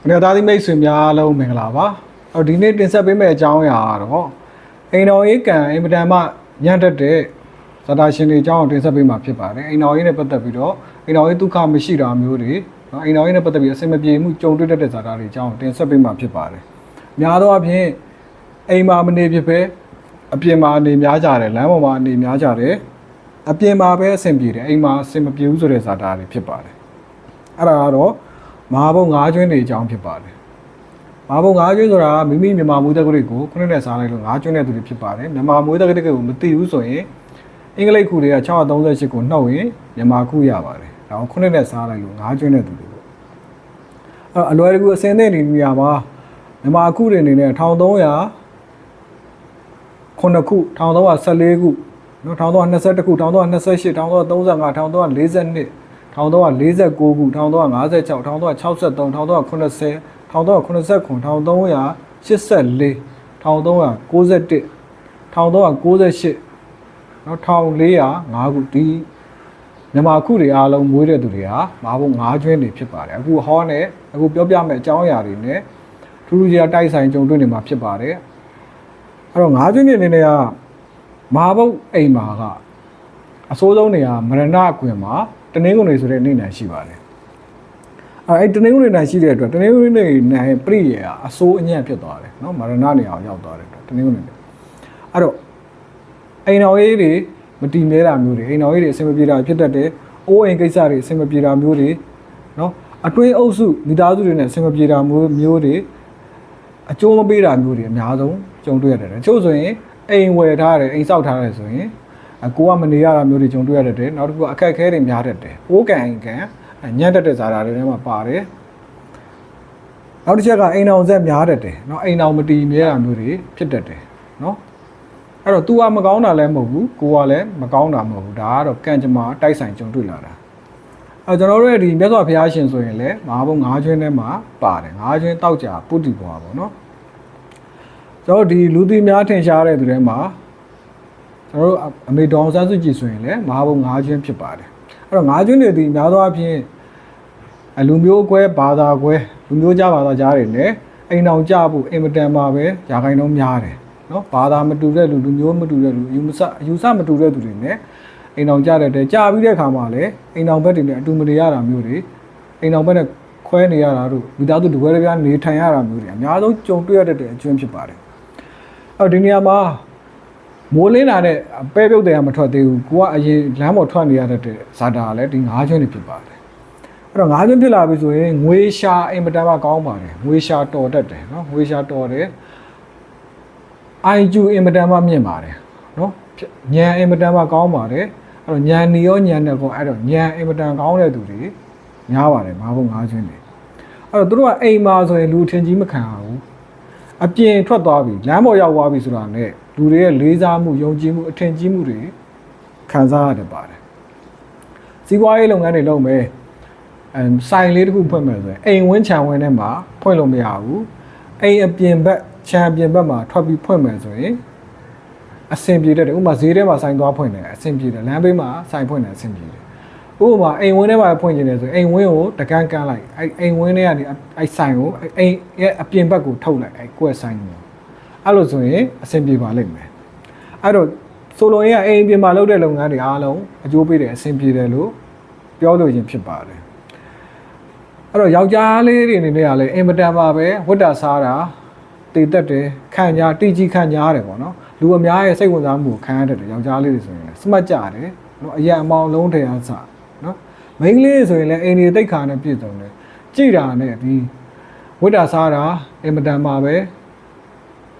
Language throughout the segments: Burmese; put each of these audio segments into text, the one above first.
။အနေသားသီးမိတ်ဆွေများအားလုံးမင်္ဂလာပါ။အော်ဒီနေ့တင်ဆက်ပေးမယ့်အကြောင်းအရာကတော့အိမ်တော်ရေးကံအင်မတန်မှညံ့တက်တဲ့ဇာတာရှင်တွေအကြောင်းကိုတင်ဆက်ပေးမှာဖြစ်ပါတယ်။အိမ်တော်ရေးနဲ့ပတ်သက်ပြီးတော့အိမ်တော်ရေးဒုက္ခမရှိတာမျိုးတွေနော်အိမ်တော်ရေးနဲ့ပတ်သက်ပြီးအဆင်မပြေမှုကြုံတွေ့တတ်တဲ့ဇာတာတွေအကြောင်းတင်ဆက်ပေးမှာဖြစ်ပါတယ်။များသောအားဖြင့်အိမ်မှာမနေဖြစ်ပဲအပြင်မှာနေများကြတယ်လမ်းပေါ်မှာနေများကြတယ်အပြင်မှာပဲအဆင်ပြေတယ်အိမ်မှာအဆင်မပြေဘူးဆိုတဲ့ဇာတာတွေဖြစ်ပါတယ်။အဲ့ဒါကတော့ မဟာဘုံ၅ကျွန်းတွေအကြောင်းဖြစ်ပါတယ်။မဟာဘုံ၅ကျွန်းဆိုတာကမိမိမြန်မာမွေးတက္ကသိုလ်ကိုခုနှစ်နဲ့စားလိုက်လို့၅ကျွန်းတဲ့သူတွေဖြစ်ပါတယ်။မြန်မာမွေးတက္ကသိုလ်ကိုမသိဘူးဆိုရင်အင်္ဂလိပ်ခုတွေက638ကိုနှုတ်ရင်မြန်မာခုရပါတယ်။ဒါကိုခုနှစ်နဲ့စားလိုက်လို့၅ကျွန်းတဲ့သူတွေပေါ့။အဲ့တော့အလွယ်တကူအစင်းတဲ့နေနေရာမှာမြန်မာခုတွေအနေနဲ့1300ခုနှစ်ခု1314ခုနော်1322ခု1328 1335 1342 1349ခု1356 1363 1380 1389 1384 1391 1398နော်1405ခုဒီမြန်မာခုတွေအားလုံးမွေးတဲ့သူတွေဟာမဟာဘုံ၅ကျွန်းတွေဖြစ်ပါတယ်အခုဟောနဲ့အခုပြောပြမယ့်အကြောင်းအရာတွေနဲ့ထူးထူးခြားခြားတိုက်ဆိုင်ကြုံတွေ့နေမှာဖြစ်ပါတယ်အဲ့တော့၅ကျွန်းတွေအနေနဲ့ကမဟာဘုံအိမ်မှာကအစိုးဆုံးနေရာမရဏအကွင်မှာ တနင်္ဂနွေဆိုတဲ့နေ့နယ်ရှိပါတယ်အဲ့အဲ့တနင်္ဂနွေနယ်ရှိတဲ့အတွက်တနင်္ဂနွေနေ့နယ်ပြည့်ရအစိုးအညံ့ဖြစ်သွားတယ်နော်မရဏနေရာကိုရောက်သွားတယ်တနင်္ဂနွေနေ့အဲ့တော့အိမ်တော်ရေးတွေမတည်မြဲတာမျိုးတွေအိမ်တော်ရေးတွေအဆင်မပြေတာဖြစ်တတ်တယ်။အိုးအိမ်ကိစ္စတွေအဆင်မပြေတာမျိုးတွေနော်အတွင်းအုပ်စုမိသားစုတွေနဲ့အဆင်မပြေတာမျိုးမျိုးတွေအကျိုးမပေးတာမျိုးတွေအများဆုံးကြုံတွေ့ရတယ်။တချို့ဆိုရင်အိမ်ဝယ်ထားတယ်အိမ်ဆောက်ထားတယ်ဆိုရင်အ ကိုကမနေရတာမျိုးတွေကြုံတွေ့ရတတ်တယ်။နောက်တစ်ခုကအခက်အခဲတွေများတတ်တယ်။အိုးကန်အိမ်ကန်ညံ့တတ်တဲ့ဇာတာတွေထဲမှာပါတယ်။နောက်တစ်ချက်ကအိမ်အောင်ဆက်များတတ်တယ်။နော်အိမ်အောင်မတည်မြဲတာမျိုးတွေဖြစ်တတ်တယ်။နော်အဲ့တော့ तू ကမကောင်းတာလည်းမဟုတ်ဘူးကိုကလည်းမကောင်းတာမဟုတ်ဘူးဒါကတော့ကံကြမ္မာတိုက်ဆိုင်ကြုံတွေ့လာတာအဲ့တော့ကျွန်တော်တို့ရဲ့ဒီမြတ်စွာဘုရားရှင်ဆိုရင်လည်းမဟာဘုံ၅ကျွန်းထဲမှာပါတယ်၅ကျွန်းတောက်ကြပုတ္တိဘွားပေါ့နော်ကျွန်တော်တို့ဒီလူသိများထင်ရှားတဲ့သူတွေမှာ ကျွန်တော်တို့အမေဒေါန်ဆန်းစုကြည်ဆိုရင်လည်းမဟာဘုံ၅ကျွန်းဖြစ်ပါတယ်အဲ့တော့၅ကျွန်းတွေဒီများသောအားဖြင့်အလူမျိုးကွဲဘာသာကွဲလူမျိုးကြဘာသာကြားတွေနဲ့အိမ်အောင်ကြဖို့အင်မတန်မှာပဲຢာခိုင်နှုန်းများတယ်နော်ဘာသာမတူတဲ့လူလူမျိုးမတူတဲ့လူယူမစယူဆမတူတဲ့သူတွေနဲ့အိမ်အောင်ကြတဲ့တဲ့ကြာပြီးတဲ့ခါမှာလည်းအိမ်အောင်ဘက်တွေနဲ့အတူမနေရတာမျိုးတွေအိမ်အောင်ဘက်နဲ့ခွဲနေရတာတို့မိသားစုတကွဲတပြားနေထိုင်ရတာမျိုးတွေအများဆုံးကြုံတွေ့ရတဲ့အကျွန်းဖြစ်ပါတယ်အော်ဒီနေရာမှာ မိုးလင်းတာနဲ့ပဲပြုတ်တယ်ကမထွက်သေးဘူးကိုကအရင်လမ်းပေါ်ထွက်နေရတဲ့ဇာတာကလည်းဒီ၅ကျွန်းတွေဖြစ်ပါတယ်အဲ့တော့၅ကျွန်းဖြစ်လာပြီဆိုရင်ငွေရှာအင်မတန်မှကောင်းပါတယ်ငွေရှာတော်တတ်တယ်နော်ငွေရှာတော်တယ် IQ အင်မတန်မှမြင့်ပါတယ်နော်ညံအင်မတန်မှကောင်းပါတယ်အဲ့တော့ညံနေရောညံတယ်ကောအဲ့တော့ညံအင်မတန်ကောင်းတဲ့သူတွေများပါတယ်မဟုတ်ငါးချင်းတွေအဲ့တော့သူတို့ကအိမ်မှာဆိုရင်လူထင်ကြီးမခံရဘူး အပြင်ထွက်သွားပြီလမ်းပေါ်ရောက်သွားပြီဆိုတာနဲ့လူတွေရဲ့လေးစားမှုယုံကြည်မှုအထင်ကြီးမှုတွေခံစားရတယ်ပါတယ်စီးပွားရေးလုပ်ငန်းတွေလုပ်မယ်အဲဆိုင်လေးတစ်ခုဖွင့်မယ်ဆိုရင်အိမ်ဝင်းခြံဝင်းထဲမှာဖွင့်လို့မရဘူးအိမ်အပြင်ဘက်ခြံအပြင်ဘက်မှာထွက်ပြီးဖွင့်မယ်ဆိုရင်အဆင်ပြေတတ်တယ်ဥပမာဈေးထဲမှာဆိုင်သွားဖွင့်တယ်အဆင်ပြေတယ်လမ်းဘေးမှာဆိုင်ဖွင့်တယ်အဆင်ပြေတယ် ဥပမာအိမ်ဝင်းထဲမှာဖွင့်နေတယ်ဆိုရင်အိမ်ဝင်းကိုတကန်းကန်းလိုက်အဲအိမ်ဝင်းထဲကနေအဲဆိုင်ကိုအိမ်ရဲ့အပြင်ဘက်ကိုထုတ်လိုက်အဲကွက်ဆိုင်ကိုအဲ့လိုဆိုရင်အဆင်ပြေပါလိမ့်မယ်အဲ့တော့ဆိုလိုရင်းကအိမ်ပြင်မှာလုပ်တဲ့လုပ်ငန်းတွေအားလုံးအကျိုးပေးတယ်အဆင်ပြေတယ်လို့ပြောလို့ရင်ဖြစ်ပါတယ်အဲ့တော့ယောက်ျားလေးတွေအနေနဲ့ကလည်းအင်မတန်ပါပဲဝတ်တာစားတာတည်တက်တယ်ခံညာတိကြီးခံညာတယ်ပေါ့နော်လူအများရဲ့စိတ်ဝင်စားမှုကိုခံရတတ်တယ်ယောက်ျားလေးတွေဆိုရင်လည်းစမတ်ကြတယ်နော်အရာအမောင်လုံးထဲအားစနော် မိန်းကလေးတွေဆိုရင်လည်းအိမ်တွေတိတ်ခါနဲ့ပြည့်စုံတယ်ကြည်တာနဲ့ဒီဝတ်တာစားတာအင်မတန်ပါပဲ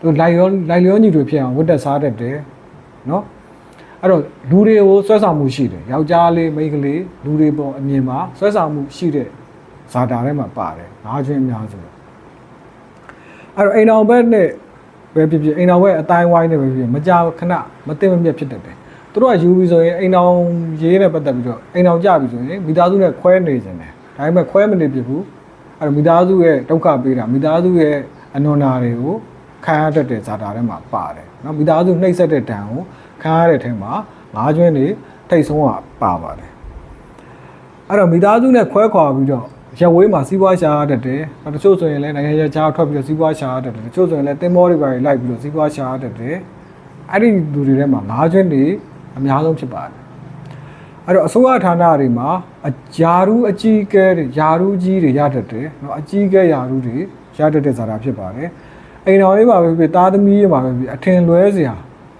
သူလိုက်ရောလိုက်လျောညီတွေဖြစ်အောင်ဝတ်တာစားတတ်တယ်နော်အဲ့တော့လူတွေကိုဆွဲဆောင်မှုရှိတယ်ယောက်ျားလေးမိန်းကလေးလူတွေပေါ်အမြင်မှာဆွဲဆောင်မှုရှိတဲ့ဇာတာထဲမှာပါတယ်ငါးချင်းအများစုအဲ့တော့အိမ်တော်ဘက်နဲ့ပဲဖြစ်ဖြစ်အိမ်တော်ဘက်အတိုင်းဝိုင်းနဲ့ပဲဖြစ်ဖြစ်မကြောက်ခဏမသိမမြတ်ဖြစ်တတ်တယ် သူတို့ကယူပြီဆိုရင်အိမ်တော်ရေးနဲ့ပတ်သက်ပြီးတော့အိမ်တော်ကြပြီဆိုရင်မိသားစုနဲ့ခွဲနေကြတယ်ဒါပေမဲ့ခွဲမနေဖြစ်ဘူးအဲ့တော့မိသားစုရဲ့ဒုက္ခပေးတာမိသားစုရဲ့အနွမ်းနာတွေကိုခံရတတ်တဲ့ဇာတာထဲမှာပါတယ်နော်မိသားစုနှိပ်စက်တဲ့ဒဏ်ကိုခံရတဲ့ထဲမှာငါးကျွန်းတွေထိတ်ဆုံးကပါပါတယ်အဲ့တော့မိသားစုနဲ့ခွဲခွာပြီးတော့ရဝေးမှာစီးပွားရှာရတတ်တယ်တချို့ဆိုရင်လည်းနိုင်ငံခြားကြားထွက်ပြီးတော့စီးပွားရှာရတတ်တယ်တချို့ဆိုရင်လည်းတင်မောတွေပါလိုက်ပြီးတော့စီးပွားရှာရတတ်တယ်အဲ့ဒီလူတွေထဲမှာငါးကျွန်းတွေ အများဆုံးဖြစ်ပါတယ်အဲ့တော့အစိုးရဌာနတွေမှာအဂျာရူးအကြီးအကဲတွေယာရူးကြီးတွေရတတ်တယ်เนาะအကြီးအကဲယာရူးတွေရတတ်တဲ့ဇာတာဖြစ်ပါတယ်အိမ်တော်ရေးပါပဲဖြစ်သားသမီးရေးပါပဲဖြစ်အထင်လွဲစရာ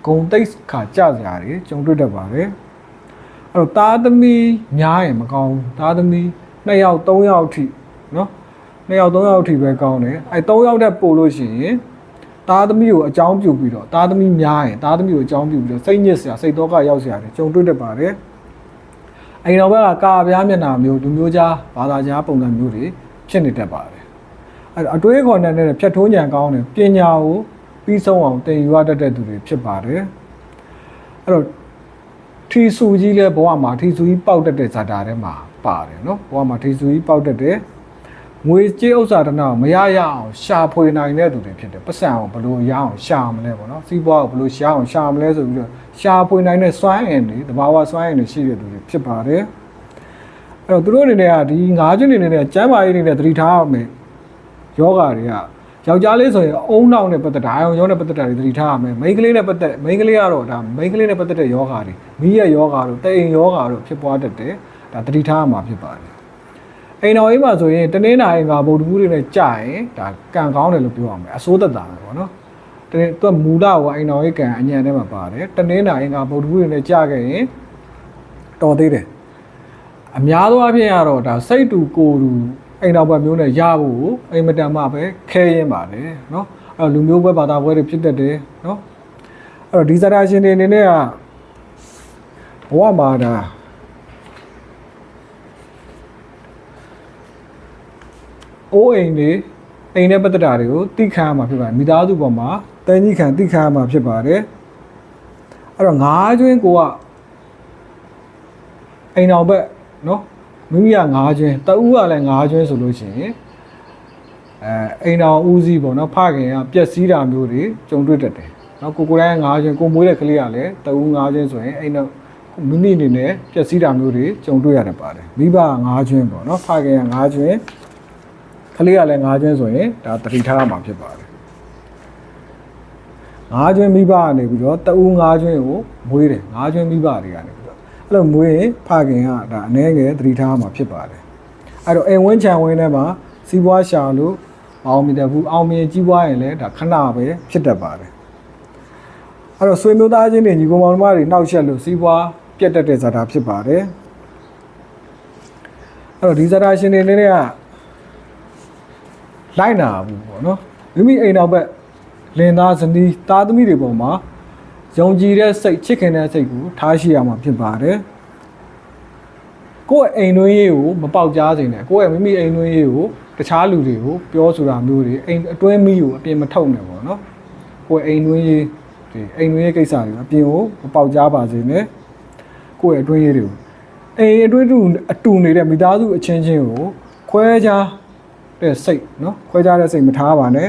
ဂုံတိတ်ခါကြစရာတွေကြုံတွေ့တတ်ပါတယ် အဲ့တော့သားသမီးများရင်မကောင်းဘူးသားသမီး2ယောက်3ယောက်အထိเนาะ2ယောက်3ယောက်အထိပဲကောင်းတယ်အဲ့3ယောက်တက်ပို့လို့ရှိရင် သားသမီးကိုအကြောင်းပြုပြီးတော့သားသမီးများရင်သားသမီးကိုအကြောင်းပြုပြီးတော့စိတ်ညစ်စရာစိတ်တော့ကရောက်စရာတွေကြုံတွေ့တတ်ပါတယ်အိမ်တော်ဘက်ကကာပြားမျက်နှာမျိုးလူမျိုးကြားဘာသာကြားပုံစံမျိုးတွေဖြစ်နေတတ်ပါတယ်အဲ့တော့အတွေးခေါ်နေတဲ့ဖြတ်ထိုးညံကောင်းတယ်ပညာကိုပြီးဆုံးအောင်သင်ယူရတတ်တဲ့သူတွေဖြစ်ပါတယ်အဲ့တော့ထီဆူကြီးလဲဘဝမှာထီဆူကြီးပေါက်တတ်တဲ့ဇာတာထဲမှာပါတယ်နော်ဘဝမှာထီဆူကြီးပေါက်တတ်တဲ့ ငွေကြေးဥစ္စာတနာကိုမရရအောင်ရှာဖွေနိုင်တဲ့သူတွေဖြစ်တယ်ပတ်စံအောင်ဘယ်လိုရအောင်ရှာမလဲပေါ့နော်စီးပွားကိုဘယ်လိုရှာအောင်ရှာမလဲဆိုပြီးတော့ရှာဖွေနိုင်တဲ့စွမ်းအင်တွေတဘာဝစွမ်းအင်တွေရှိတဲ့သူတွေဖြစ်ပါတယ်အဲ့တော့သူတို့အနေနဲ့ကဒီငါးကျွန်းနေနဲ့ကျမ်းမာရေးတွေနဲ့သတိထားရမယ်ယောဂတွေကယောက်ျားလေးဆိုရင်အုံနောက်နဲ့ပတ်သက်တာအာယုံရောနဲ့ပတ်သက်တာတွေသတိထားရမယ်မိန်းကလေးနဲ့ပတ်သက်မိန်းကလေးကတော့ဒါမိန်းကလေးနဲ့ပတ်သက်တဲ့ယောဂတွေမိရဲ့ယောဂတို့တိမ်ယောဂတို့ဖြစ်ပွားတတ်တယ်ဒါသတိထားရမှာဖြစ်ပါတယ် အိမ်တော်အိမ်မှာဆိုရင်တနင်္လာအိမ်ကဗုဒ္ဓဘူးတွေနဲ့ကြာရင်ဒါကံကောင်းတယ်လို့ပြောရမယ်အစိုးသက်သာတယ်ပေါ့နော်တနင်္သူကမူလကအိမ်တော်အိမ်ကံအညံထဲမှာပါတယ်တနင်္လာအိမ်ကဗုဒ္ဓဘူးတွေနဲ့ကြာခဲ့ရင်တော်သေးတယ်အများသောအားဖြင့်ကတော့ဒါစိတ်တူကိုယ်တူအိမ်တော်ဘက်မျိုးနဲ့ရဖို့အိမ်မတန်မှပဲခဲရင်းပါတယ်နော်အဲ့တော့လူမျိုးဘက်ဘာသာဘက်တွေဖြစ်တတ်တယ်နော်အဲ့တော့ဒီဇာတာရှင်တွေအနေနဲ့ကဘဝမှာဒါ အိုးအိမ်တွေအိမ်နဲ့ပတ်သက်တာတွေကိုတိခါရမှာဖြစ်ပါတယ်မိသားစုပေါ်မှာတန်ကြီးခံတိခါရမှာဖြစ်ပါတယ်အဲ့တော့ငါးကျွင်းကိုကအိမ်တော်ဘက်နော်မိမိက၅ကျွင်းတအူးကလည်း၅ကျွင်းဆိုလို့ရှိရင်အဲအိမ်တော်ဦးစီးပေါ့နော်ဖခင်ကပျက်စီးတာမျိုးတွေကြုံတွေ့တတ်တယ်နော်ကိုကိုတိုင်း၅ကျွင်းကိုမွေးတဲ့ကလေးကလည်းတအူး၅ကျွင်းဆိုရင်အိမ်တော်မိမိအနေနဲ့ပျက်စီးတာမျိုးတွေကြုံတွေ့ရတယ်ပါတယ်မိဘက၅ကျွင်းပေါ့နော်ဖခင်က၅ကျွင်း ကလေးကလည်း၅ကျွင်းဆိုရင်ဒါတတိထားရမှာဖြစ်ပါတယ်၅ကျွင်းမိဘကနေပြီးတော့တအူး၅ကျွင်းကိုမွေးတယ်၅ကျွင်းမိဘတွေကနေပြီးတော့အဲ့လိုမွေးရင်ဖခင်ကဒါအနည်းငယ်သတိထားမှာဖြစ်ပါတယ်အဲ့တော့အိမ်ဝင်းချံဝင်းထဲမှာစီးပွားရှာလို့မအောင်မြင်တဲ့ဘူးအောင်မြင်ကြီးပွားရင်လည်းဒါခဏပဲဖြစ်တတ်ပါတယ်အဲ့တော့ဆွေမျိုးသားချင်းတွေညီကောင်မောင်နှမတွေနှောက်ယှက်လို့စီးပွားပြတ်တတ်တဲ့ဇာတာဖြစ်ပါတယ်အဲ့တော့ဒီဇာတာရှင်တွေအနေနဲ့က လိုက်နာဘူးပေါ့နော်မိမိအိမ်နောက်ဘက်လင်သားဇနီးသားသမီးတွေပေါ်မှာယုံကြည်တဲ့စိတ်ချစ်ခင်တဲ့စိတ်ကိုထားရှိရမှာဖြစ်ပါတယ်ကိုယ့်အိမ်တွင်းရေးကိုမပေါက်ကြားစေနဲ့ကိုယ့်ရဲ့မိမိအိမ်တွင်းရေးကိုတခြားလူတွေကိုပြောဆိုတာမျိုးတွေအိမ်အတွင်းမီးကိုအပြင်မထုတ်နဲ့ပေါ့နော်ကိုယ့်အိမ်တွင်းရေးဒီအိမ်တွင်းရေးကိစ္စတွေအပြင်ကိုမပေါက်ကြားပါစေနဲ့ကိုယ့်ရဲ့အတွင်းရေးတွေကိုအိမ်အတွင်းတူအတူနေတဲ့မိသားစုအချင်းချင်းကိုခွဲခြား တဲ့စိတ်နော်ခွဲခြားတဲ့စိတ်မထားပါနဲ့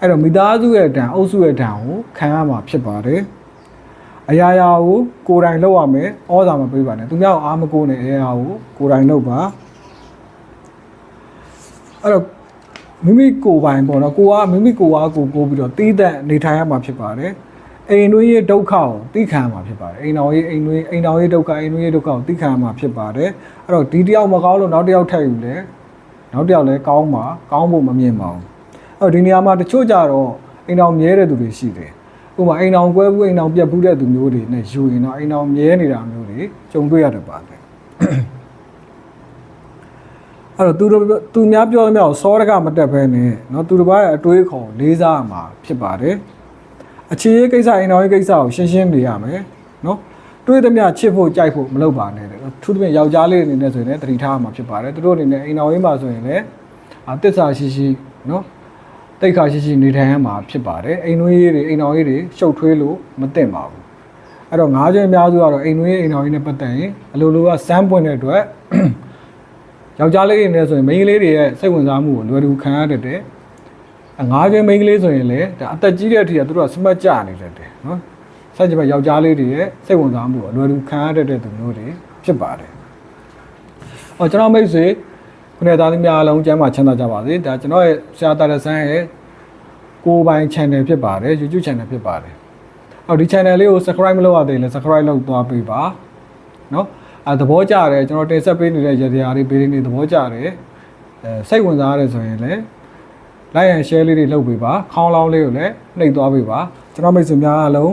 အဲ့တော့မိသားစုရဲ့ဓာတ်အုပ်စုရဲ့ဓာတ်ကိုခံရမှာဖြစ်ပါတယ်အရာရာကိုကိုယ်တိုင်လုပ်ရမယ်ဩဇာမပေးပါနဲ့သူများကိုအားမကိုးနဲ့အရာရာကိုကိုယ်တိုင်လုပ်ပါအဲ့တော့မိမိကိုယ်ပိုင်ပေါ့နော်ကိုကမိမိကိုယ်အားကိုယ်ကိုးပြီးတော့တီးတဲ့နေထိုင်ရမှာဖြစ်ပါတယ်အိမ်တွင်းရဲ့ဒုက္ခကိုသိခံရမှာဖြစ်ပါတယ်အိမ်တော်ရဲ့အိမ်တွင်းအိမ်တော်ရဲ့ဒုက္ခအိမ်တွင်းရဲ့ဒုက္ခကိုသိခံရမှာဖြစ်ပါတယ်အဲ့တော့ဒီတယောက်မကောင်းလို့နောက်တစ်ယောက်ထပ်ယူလဲ နောက်တစ်ယောက်လည်းကောင်းမှာကောင်းဖို့မမြင်ပါဘူးအဲ့တော့ဒီနေရာမှာတချို့ကြတော့အိမ်တော်မြဲတဲ့သူတွေရှိတယ် ဥပမာအိမ်အောင်ကွဲဘူးအိမ်အောင်ပြတ်ဘူးတဲ့သူမျိုးတွေနဲ့ယူရင်တော့အိမ်အောင်မြဲနေတာမျိုးတွေကြုံတွေ့ရတတ်ပါတယ်အဲ့တော့သူတို့သူများပြောသမျှကိုစောရကမတက်ဘဲနဲ့เนาะသူတို့ဘာရဲ့အတွေးခေါ်လေးစားရမှာဖြစ်ပါတယ်အခြေရေးကိစ္စအိမ်အောင်ရေးကိစ္စကိုရှင်းရှင်းနေရမယ်เนาะ တွေးသမျှချစ်ဖို့ကြိုက်ဖို့မလုပ်ပါနဲ့တဲ့သူတို့ယောက်ျားလေးအနေနဲ့ဆိုရင်လည်းတတိထားမှာဖြစ်ပါတယ်သူတို့အနေနဲ့အိမ်တော်ရင်းမှာဆိုရင်လည်းတစ္ဆာရှိရှိနော်တိတ်ခါရှိရှိနေထိုင်ရမှာဖြစ်ပါတယ်အိမ်နှွေးရေးတွေအိမ်တော်ရေးတွေရှုပ်ထွေးလို့မသင့်ပါဘူးအဲ့တော့ငါးကျွဲအများစုကတော့အိမ်နှွေးရေးအိမ်တော်ရေးနဲ့ပတ်သက်ရင်အလိုလိုကစမ်းပွင့်တဲ့အတွက်ယောက်ျားလေးတွေနဲ့ဆိုရင်မိန်းကလေးတွေရဲ့စိတ်ဝင်စားမှုကိုလွယ်ကူခံရတတ်တယ်ငါးကျွဲမိန်းကလေးဆိုရင်လည်းဒါအသက်ကြီးတဲ့အထိကသူတို့ကစမတ်ကြနေတတ်တယ်နော် ဆက်ကြည့်ပါယောက်ျားလေးတွေရဲ့စိတ်ဝင်စားမှုကိုလွယ်ကူခံရတတ်တဲ့သူမျိုးတွေဖြစ်ပါတယ်အော်ကျွန်တော်မိတ်ဆွေခုနေ့သားသမီးအားလုံးကျမ်းမာချမ်းသာကြပါစေဒါကျွန်တော်ရဲ့ဆရာတာရဆန်းရဲ့ကိုယ်ပိုင် channel ဖြစ်ပါတယ် YouTube channel ဖြစ်ပါတယ်အော်ဒီ channel လေးကို subscribe မလုပ်ရသေးရင်လည်း subscribe လုပ်သွားပေးပါနော်အဲသဘောကျတယ်ကျွန်တော်တင်ဆက်ပေးနေတဲ့ရတရားတွေပေးနေသဘောကျတယ်အဲစိတ်ဝင်စားရတယ်ဆိုရင်လည်း like and share လေးတွေလုပ်ပေးပါခေါင်းလောင်းလေးကိုလည်းနှိပ်သွားပေးပါကျွန်တော်မိတ်ဆွေများအားလုံး